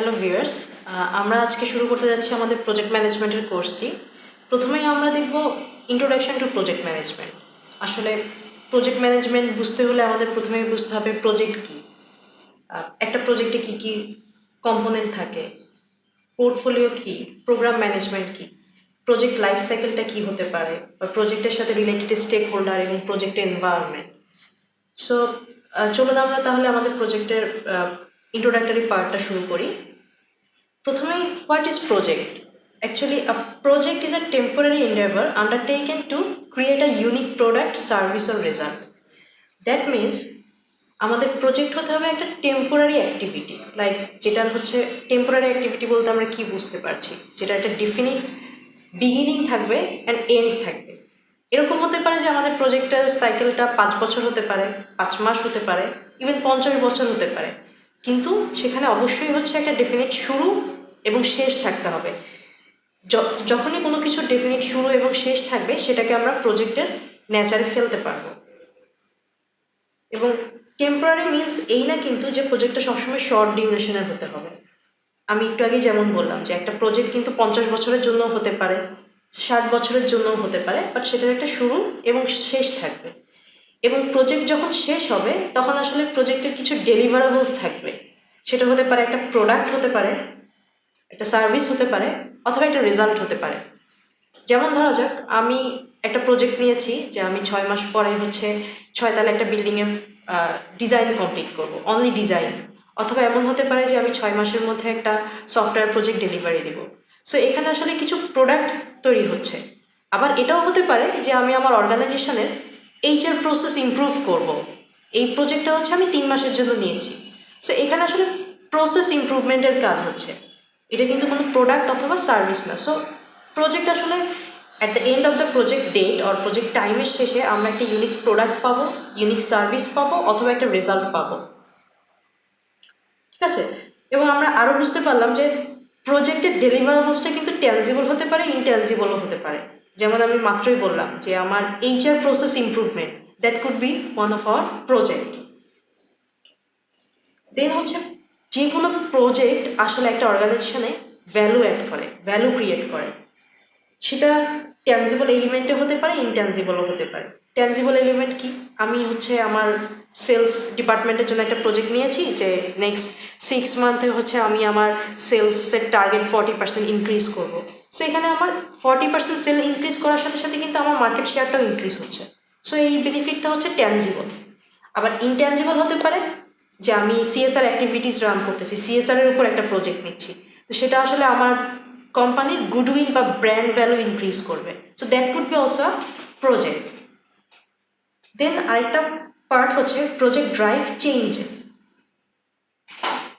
Hello viewers আমরা আজকে শুরু করতে যাচ্ছি আমাদের প্রজেক্ট ম্যানেজমেন্টের কোর্সটি প্রথমেই আমরা দেখব ইন্ট্রোডাকশন টু প্রজেক্ট ম্যানেজমেন্ট আসলে প্রজেক্ট ম্যানেজমেন্ট বুঝতে হলে আমাদের প্রথমেই বুঝতে হবে প্রজেক্ট কী। একটা প্রজেক্টে কী কী কম্পোনেন্ট থাকে? পোর্টফোলিও কী? প্রোগ্রাম ম্যানেজমেন্ট কী? প্রজেক্ট লাইফ সাইকেলটা কী হতে পারে? বা প্রজেক্টের সাথে রিলেটেড স্টেক হোল্ডার এবং প্রজেক্টের এনভায়রনমেন্ট সো চলুন আমরা তাহলে আমাদের প্রজেক্টের ইন্ট্রোডাক্টরি পার্টটা শুরু করি। প্রথমেই what is project actually a project is a temporary endeavor undertaken to create a unique product service or result that means আমাদের প্রজেক্ট হতে হবে একটা টেম্পোরারি অ্যাক্টিভিটি লাইক যেটা হচ্ছে টেম্পোরারি অ্যাক্টিভিটি বলতে আমরা কি বুঝতে পারছি? যেটা একটা ডিফিনিট বিগিনিং থাকবে অ্যান্ড এন্ড থাকবে। এরকম হতে পারে যে আমাদের প্রজেক্টের সাইকেলটা পাঁচ বছর হতে পারে, পাঁচ মাস হতে পারে ইভেন পঞ্চাশ বছর হতে পারে। কিন্তু সেখানে অবশ্যই হচ্ছে একটা ডেফিনিট শুরু এবং শেষ থাকতে হবে। যখনই কোনো কিছু ডেফিনিট শুরু এবং শেষ থাকবে, সেটাকে আমরা প্রজেক্টের ন্যাচারে ফেলতে পারব। এবং টেম্পোরারি মিন্স এই না কিন্তু যে প্রজেক্টটা সবসময় শর্ট ডিউরেশনের হতে হবে। আমি একটু আগেই যেমন বললাম যে একটা প্রজেক্ট কিন্তু পঞ্চাশ বছরের জন্য হতে পারে, ষাট বছরের জন্যও হতে পারে বাট সেটার একটা শুরু এবং শেষ থাকবে। এবং প্রজেক্ট যখন শেষ হবে, তখন আসলে প্রজেক্টের কিছু ডেলিভারেবলস থাকবে। সেটা হতে পারে একটা প্রোডাক্ট হতে পারে, একটা সার্ভিস হতে পারে, অথবা একটা রেজাল্ট হতে পারে। যেমন ধরা যাক, আমি একটা প্রজেক্ট নিয়েছি যে আমি ছয় মাস পরে হচ্ছে ছয়তলা একটা বিল্ডিংয়ের ডিজাইন কমপ্লিট করব অনলি ডিজাইন অথবা এমন হতে পারে যে আমি ছয় মাসের মধ্যে একটা সফটওয়্যার প্রজেক্ট ডেলিভারি দেব। সো এখানে আসলে কিছু প্রোডাক্ট তৈরি হচ্ছে। আবার এটাও হতে পারে যে আমি আমার অর্গানাইজেশনের এইচআর প্রসেস ইমপ্রুভ করব। এই প্রজেক্টটা হচ্ছে আমি তিন মাসের জন্য নিয়েছি। সো এখানে আসলে প্রসেস ইমপ্রুভমেন্টের কাজ হচ্ছে। এটা কিন্তু কোনো প্রোডাক্ট অথবা সার্ভিস না। সো প্রজেক্ট আসলে at the end of the project date or project টাইমের শেষে আমরা একটা ইউনিক প্রোডাক্ট পাবো ইউনিক সার্ভিস পাবো অথবা একটা রেজাল্ট পাবো। ঠিক আছে? এবং আমরা আরও বুঝতে পারলাম যে প্রজেক্টের ডেলিভারেবলসটা কিন্তু ট্যানজিবল হতে পারে ইনট্যানজিবলও হতে পারে। যেমন আমি মাত্রই বললাম যে আমার HR process improvement that could be one of our project then হচ্ছে যে কোনো প্রজেক্ট আসলে একটা অর্গানাইজেশনে ভ্যালু অ্যাড করে ভ্যালু ক্রিয়েট করে। সেটা ট্যানজিবল এলিমেন্টে হতে পারে ইনট্যানজিবলও হতে পারে। ট্যানজিবল এলিমেন্ট কি? আমি হচ্ছে আমার সেলস ডিপার্টমেন্টের জন্য একটা প্রজেক্ট নিয়েছি যে নেক্সট সিক্স মান্থে হচ্ছে আমি আমার সেলসের টার্গেট ফর্টি পার্সেন্ট ইনক্রিজ করব। সো এখানে আমার ফর্টি পার্সেন্ট সেল ইনক্রিজ করার সাথে সাথে কিন্তু আমার মার্কেট শেয়ারটাও ইনক্রিজ হচ্ছে। সো এই বেনিফিটটা হচ্ছে ট্যানজিবল আবার ইনট্যানজিবল হতে পারে যে আমি সিএসআর অ্যাক্টিভিটিস রান করতেছি সিএসআর এর উপর একটা প্রজেক্ট নিচ্ছি। তো সেটা আসলে আমার কোম্পানির গুডউইল বা ব্র্যান্ড ভ্যালু ইনক্রিজ করবে। So that could be also a project then আরেকটা পার্ট হচ্ছে প্রজেক্ট ড্রাইভ চেঞ্জেস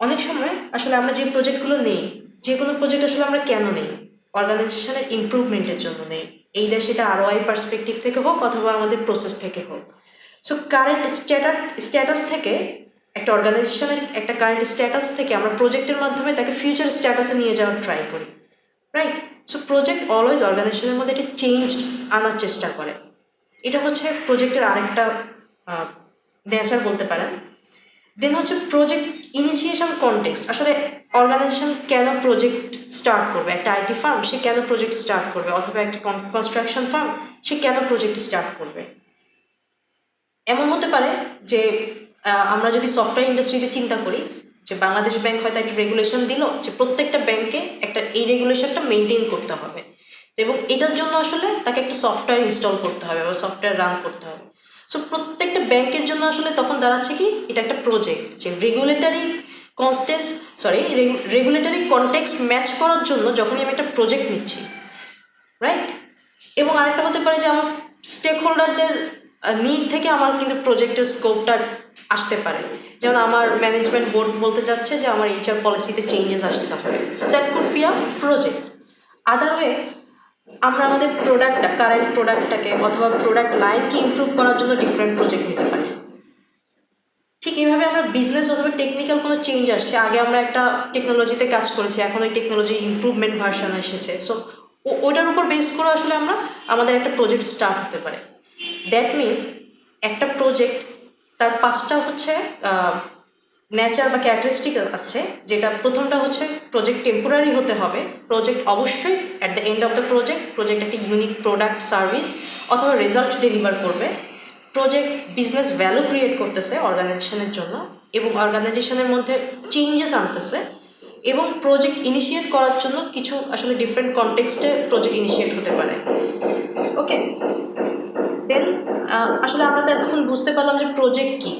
অনেক সময় আসলে আমরা যে প্রজেক্টগুলো নেই, যে কোনো প্রজেক্ট আসলে আমরা কেন নেই? অর্গানাইজেশনের ইমপ্রুভমেন্টের জন্য নেই। এই দেশ সেটা আরও আই পার্সপেক্টিভ থেকে হোক অথবা আমাদের প্রসেস থেকে হোক। সো কারেন্ট স্ট্যাটাস স্ট্যাটাস থেকে একটা অর্গানাইজেশনের একটা কারেন্ট স্ট্যাটাস থেকে আমরা প্রজেক্টের মাধ্যমে তাকে ফিউচার স্ট্যাটাসে নিয়ে যাওয়ার ট্রাই করি রাইট সো প্রজেক্ট অলওয়েজ অর্গানাইজেশনের মধ্যে একটা চেঞ্জ আনার চেষ্টা করে। এটা হচ্ছে প্রজেক্টের আরেকটা নেচার বলতে পারেন। দেন হচ্ছে প্রজেক্ট ইনিশিয়েশন কনটেক্সট আসলে অর্গানাইজেশন কেন প্রজেক্ট স্টার্ট করবে? একটা আইটি ফার্ম সে কেন প্রজেক্ট স্টার্ট করবে? অথবা একটা কনস্ট্রাকশন ফার্ম সে কেন প্রজেক্ট স্টার্ট করবে? এমন হতে পারে যে আমরা যদি সফটওয়্যার ইন্ডাস্ট্রিতে চিন্তা করি, যে বাংলাদেশ ব্যাংক হয়তো একটা রেগুলেশন দিল, যে প্রত্যেকটা ব্যাংকে একটা এই রেগুলেশনটা মেনটেন করতে হবে। এবং এটার জন্য আসলে তাকে একটা সফটওয়্যার ইনস্টল করতে হবে বা সফটওয়্যার রান করতে হবে। সো প্রত্যেকটা ব্যাংকের জন্য আসলে তখন দাঁড়াচ্ছে কি? এটা একটা প্রজেক্ট যে regulatory constants sorry regulatory context match করার জন্য যখনই আমি একটা প্রজেক্ট নিচ্ছি রাইট এবং আরেকটা হতে পারে যে আমার স্টেক হোল্ডারদের নিড থেকে আমার কিন্তু প্রজেক্টের স্কোপটা আসতে পারে। যেমন আমার ম্যানেজমেন্ট বোর্ড বলতে যাচ্ছে যে আমার এইচআর পলিসিতে চেঞ্জেস হবে so that could be a project other way আমরা আমাদের প্রোডাক্টটা কারেন্ট প্রোডাক্টটাকে অথবা প্রোডাক্ট লাইনকে ইমপ্রুভ করার জন্য ডিফারেন্ট প্রজেক্ট নিতে পারি। ঠিক এইভাবে আমরা বিজনেস অথবা টেকনিক্যাল কোনো চেঞ্জ আসছে। আগে আমরা একটা টেকনোলজিতে কাজ করেছি, এখন ওই টেকনোলজি ইম্প্রুভমেন্ট ভার্সন এসেছে। সো ওটার উপর বেস করে আসলে আমরা আমাদের একটা প্রজেক্ট স্টার্ট হতে পারে। দ্যাট মিন্স একটা প্রজেক্ট তার পাঁচটা হচ্ছে নেচার বা ক্যারেক্টারিস্টিক আছে, যেটা প্রথমটা হচ্ছে প্রজেক্ট টেম্পোরারি হতে হবে। প্রজেক্ট অবশ্যই at the end of the project project একটা ইউনিক প্রোডাক্ট সার্ভিস অথবা রেজাল্ট ডেলিভার করবে। প্রজেক্ট বিজনেস ভ্যালু ক্রিয়েট করতেছে অর্গানাইজেশনের জন্য এবং অর্গানাইজেশনের মধ্যে চেঞ্জেস আনতেছে এবং প্রজেক্ট ইনিশিয়েট করার জন্য কিছু আসলে ডিফারেন্ট কনটেক্সটে প্রজেক্ট ইনিশিয়েট হতে পারে। ওকে দেন আসলে আমরা তো এতক্ষণ বুঝতে পারলাম যে প্রজেক্ট কী।